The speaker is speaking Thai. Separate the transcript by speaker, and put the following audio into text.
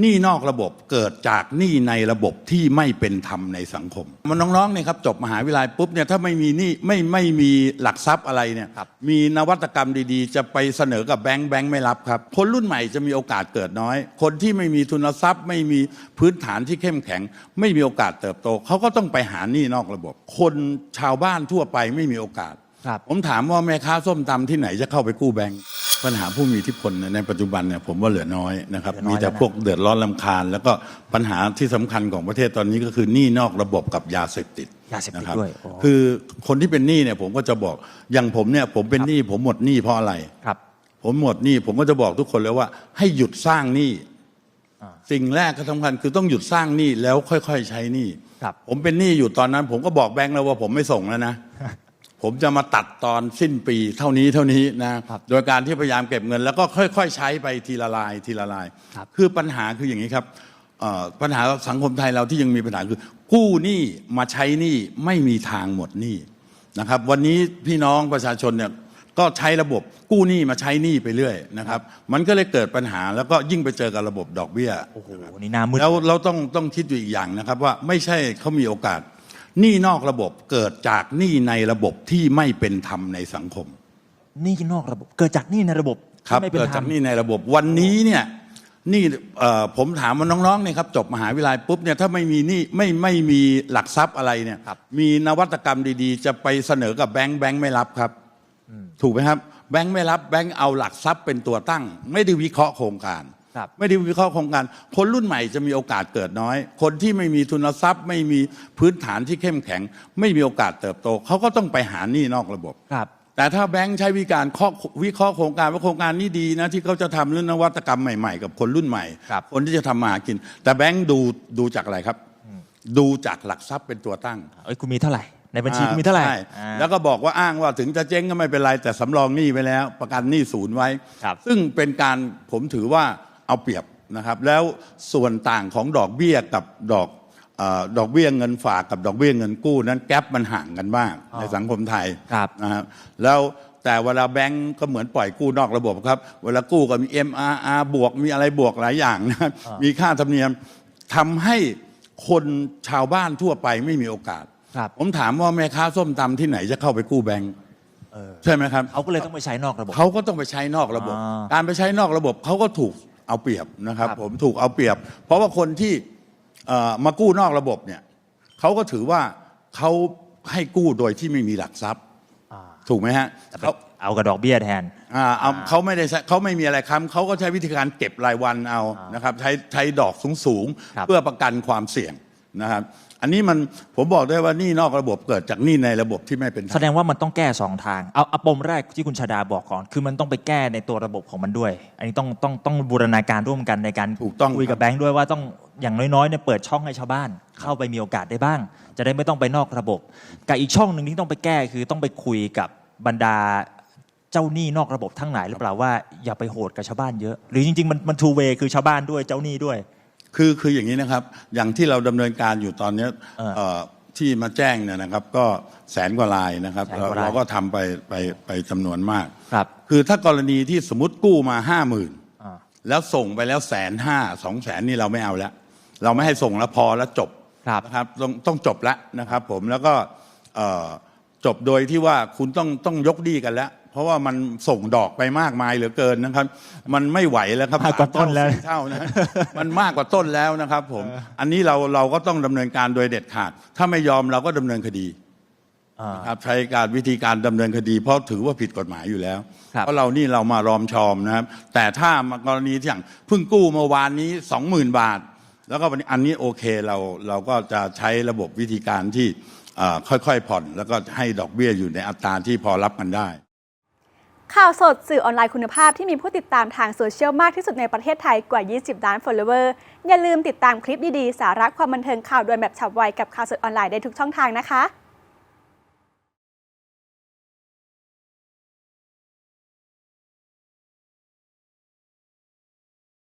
Speaker 1: หนี้นอกระบบเกิดจากหนี้ในระบบที่ไม่เป็นธรรมในสังคม มันน้องๆเนี่ยครับจบมหาวิทยาลัยปุ๊บเนี่ยถ้าไม่มีหนี้ไม่ไม่มีหลักทรัพย์อะไรเนี่ย
Speaker 2: ครับ
Speaker 1: มีนวัตกรรมดีๆ จะไปเสนอกับแบงค์แบงค์ไม่รับครับ คนรุ่นใหม่จะมีโอกาสเกิดน้อย คนที่ไม่มีทุนทรัพย์ ไม่มีพื้นฐานที่เข้มแข็ง ไม่มีโอกาสเติบโต เขาก็ต้องไปหาหนี้นอกระบบ คนชาวบ้านทั่วไปไม่มีโอกาส
Speaker 2: ครับ
Speaker 1: ผมถามว่าแม่ค้าส้มตำที่ไหนจะเข้าไปกู้แบงค์ ปัญหาผู้มีอิทธิพลเนี่ยในปัจจุบันเนี่ยผมว่าเหลือน้อยนะครับ
Speaker 2: เหลือน้อย
Speaker 1: มีแต่
Speaker 2: แล้วนะ
Speaker 1: พวกเดือดร้อนลำคาญ แล้วก็ปัญหาที่สำคัญของประเทศตอนนี้ก็คือหนี้นอกระบบกับยาเสพติด
Speaker 2: ยาเสพติด
Speaker 1: นะครับ
Speaker 2: ด้วยโอ้
Speaker 1: คือคนที่เป็นหนี้เนี่ยผมก็จะบอกอย่างผมเนี่ยผมเป็นหนี้ผมหมดหนี้เพราะอะไร
Speaker 2: ครับ
Speaker 1: ผมหมดหนี้ผมก็จะบอกทุกคนเลยว่า ให้หยุดสร้างหนี้
Speaker 2: อ่า
Speaker 1: สิ่งแรกก็สำคัญคือต้องหยุดสร้างหนี้แล้วค่อย ๆ ใช้หนี้
Speaker 2: ครับ
Speaker 1: ผมเป็นหนี้อยู่ตอนนั้น ผมก็บอกแบงค์แล้วว่าผมไม่ส่งแล้วนะ ผมจะมาตัดตอนสิ้นปีเท่านี้เท่านี้นะครับโดยการที่พยายามเก็บเงิน แล้วก็ค่อย ๆ ใช้ไปทีละลายทีละลาย
Speaker 2: ครับ
Speaker 1: คือปัญหาคืออย่างนี้ครับเอ่อปัญหาสังคมไทยเราที่ยังมีปัญหาคือ กู้หนี้มาใช้หนี้ไม่มีทางหมดหนี้นะครับ วันนี้พี่น้องประชาชนเนี่ยก็ใช้ระบบกู้หนี้มาใช้หนี้ไปเรื่อยนะครับ มันก็เลยเกิดปัญหาแล้วก็ยิ่งไปเจอกับระบบดอกเบี้ย
Speaker 2: โอ้โหนี่หน้ามืด
Speaker 1: แล้วเราต้องต้องคิดอยู่อีกอย่างนะครับ ว่าไม่ใช่เขามีโอกาส หนี้นอกระบบเกิดจากหนี้ในระบบที่ไม่เป็นธรรมในสังคม
Speaker 2: หนี่นอกระบบ เกิดจากหนี่ในระบบ
Speaker 1: ครับ
Speaker 2: ที่ไม่เป็น
Speaker 1: เกิด
Speaker 2: ธร
Speaker 1: จารก
Speaker 2: ม
Speaker 1: หนี้ในระบบวันนี้เนี่ยหนี่เอ่อผมถามว่าน้องๆเนี่ยครับจบมหาวิทยาลัยปุ๊บเนี่ยถ้าไม่มีหนี้ไม่ไม่มีหลักทรัพย์อะไรเนี่ย
Speaker 2: ครับ
Speaker 1: มีนวัตกรรมดีๆ จะไปเสนอกับแบงค์แบงค์ไม่รับครับ ถูกไหมครับ แบงค์ไม่รับแบงค์เอาหลักทรัพย์เป็นตัวตั้ง ไม่ได้วิเคราะห์โครงการ
Speaker 2: ครับ
Speaker 1: ไม่ได้วิเคราะห์โครงการ คนรุ่นใหม่จะมีโอกาสเกิดน้อย คนที่ไม่มีทุนทรัพย์ ไม่มีพื้นฐานที่เข้มแข็ง ไม่มีโอกาสเติบโต เขาก็ต้องไปหาหนี้นอกระบบ
Speaker 2: ครับ
Speaker 1: แต่ถ้าแบงค์ใช้วิการเคาะวิเคราะห์โครงการว่าโครงการนี้ดีนะที่เขาจะทำเรื่องนวัตกรรมใหม่ๆ กับคนรุ่นใหม่
Speaker 2: ครับ
Speaker 1: คนที่จะทำมาหากิน แต่แบงค์ดูดูจากอะไรครับ ดูจากหลักทรัพย์เป็นตัวตั้ง
Speaker 2: เอ้ยคุณมีเท่าไหร่ในบัญชีคุณมีเท่าไหร่
Speaker 1: ใช่
Speaker 2: อ่า
Speaker 1: แล้วก็บอกว่าอ้างว่าถึงจะเจ๊งก็ไม่เป็นไรแต่สำรองหนี้ไว้แล้ว ประกันหนี้ศูนย์ไว้
Speaker 2: ครับ
Speaker 1: ซึ่งเป็นการผมถือว่า เอาเปรียบนะครับ แล้วส่วนต่างของดอกเบี้ยกับดอกเออดอกเบี้ยเงินฝากกับดอกเบี้ยเงินกู้ นั้นแกลบมันห่างกันมาก
Speaker 2: อ๋อ
Speaker 1: ในสังคมไทย
Speaker 2: ครับ
Speaker 1: นะครับแล้วแต่เวลาแบงก์ก็เหมือนปล่อยกู้นอกระบบครับ เวลากู้ก็มี MRR บวกมีอะไรบวกหลายอย่างนะครับมีค่าธรรมเนียมทำให้คนชาวบ้านทั่วไปไม่มีโอกาส
Speaker 2: ครับ
Speaker 1: ผมถามว่าแม่ค้าส้มตำที่ไหนจะเข้าไปกู้แบงก์
Speaker 2: เออ
Speaker 1: ใช่ไหมครับ
Speaker 2: เขาก็เลยต้องไปใช้นอกระบบ
Speaker 1: เขาก็ต้องไปใช้นอกระบบ
Speaker 2: อ่า
Speaker 1: การไปใช้นอกระบบเขาก็ถูก เอาเปรียบนะครับ
Speaker 2: ครับ
Speaker 1: ผมถูกเอาเปรียบ เพราะว่าคนที่เอ่อมากู้นอกระบบเนี่ยเขาก็ถือว่าเขาให้กู้โดยที่ไม่มีหลักทรัพย์
Speaker 2: อ่า
Speaker 1: ถูกไหมฮะ
Speaker 2: แต่ไป
Speaker 1: เขา
Speaker 2: เอากระดอกเบี้ยแทน
Speaker 1: อ่าเอาเขาไม่ได้ใช้เขาไม่มีอะไรค้ำเขาก็ใช้วิธีการเก็บรายวันเอา
Speaker 2: อ่าน
Speaker 1: นะครับใช้ใช้ดอกสูงสูงๆ
Speaker 2: ครับ
Speaker 1: เพื่อประกันความเสี่ยง นะครับอันนี้มันผมบอกได้ว่าหนี่นอกระบบเกิดจากหนี้ในระบบที่ไม่เป็นธร
Speaker 2: แส
Speaker 1: รม
Speaker 2: ดงว่ามันต้องแก้สองทางเอาเอาปมแรกที่คุณชาดาบอกก่อน คือมันต้องไปแก้ในตัวระบบของมันด้วย อันนี้ต้องต้องต้องบูรณาการร่วมกันในการ
Speaker 1: ถูกต้อง
Speaker 2: คุยกับแบงค์ด้วยว่าต้องอย่างน้อยๆเนี่ยเปิดช่องให้ชาวบ้าน เข้าไปมีโอกาสได้บ้าง จะได้ไม่ต้องไปนอกระบบกับอีกช่องหนึ่งที่ต้องไปแก้คือต้องไปคุยกับบรรดาเจ้าหนี้นอกระบบทั้งหลายหรือเปล่าว่าอย่าไปโหดกับชาวบ้านเยอะ หรือจริงๆมันมันทูเวคือชาวบ้านด้วยเจ้าหนี้ด้วย
Speaker 1: คือคืออย่างนี้นะครับ อย่างที่เราดำเนินการอยู่ตอนเนี้ย
Speaker 2: เออ
Speaker 1: เอ่อที่มาแจ้งเนี่ยนะครับ ก็แสนกว่าลายนะครับ
Speaker 2: แสน
Speaker 1: เรา
Speaker 2: กว่าลาย
Speaker 1: เราก็ทำไปไปไปจำนวนมาก
Speaker 2: ครับ
Speaker 1: คือถ้ากรณีที่สมมติกู้มาห้าหมื่น
Speaker 2: อ่า
Speaker 1: แล้วส่งไปแล้วแสนห้าสองแสนนี่เราไม่เอาแล้ว เราไม่ให้ส่งแล้วพอแล้วจบ
Speaker 2: ครับ
Speaker 1: นะครับต้องต้องจบแล้วนะครับ ผมแล้วก็เอ่อจบโดยที่ว่าคุณต้องต้องยกดีกันแล้ว เพราะว่ามันส่งดอกไปมากมายเหลือเกินนะครับ มันไม่ไหวแล้วครับ
Speaker 2: มากกว่าต้นแล้ว
Speaker 1: สมเท่าสี่เท่านะมันมากกว่าต้นแล้วนะครับผมอันนี้เราเราก็ต้องดำเนินการโดยเด็ดขาด ถ้าไม่ยอมเราก็ดำเนินคดี
Speaker 2: อ่า
Speaker 1: ครับใช้การวิธีการดำเนินคดี เพราะถือว่าผิดกฎหมายอยู่แล้ว
Speaker 2: ครับ
Speaker 1: เพราะเรานี่เรามารอมชอมนะครับ แต่ถ้ามากรณีที่อย่างเพิ่งกู้เมื่อวานนี้สองหมื่นบาท แล้วก็วันนี้อันนี้โอเคเราเราก็จะใช้ระบบวิธีการที่เอ่อค่อยๆผ่อน แล้วก็ให้ดอกเบี้ยอยู่ในอัตราที่พอรับกันได้
Speaker 3: ข่าวสดสื่อออนไลน์คุณภาพที่มีผู้ติดตามทางโซเชียลมากที่สุดในประเทศไทยกว่า 20 ล้าน follower อย่าลืมติดตามคลิปดีๆ สาระความบันเทิงข่าวด่วนแบบฉับไวกับข่าวสดออนไลน์ได้ทุกช่องทางนะคะ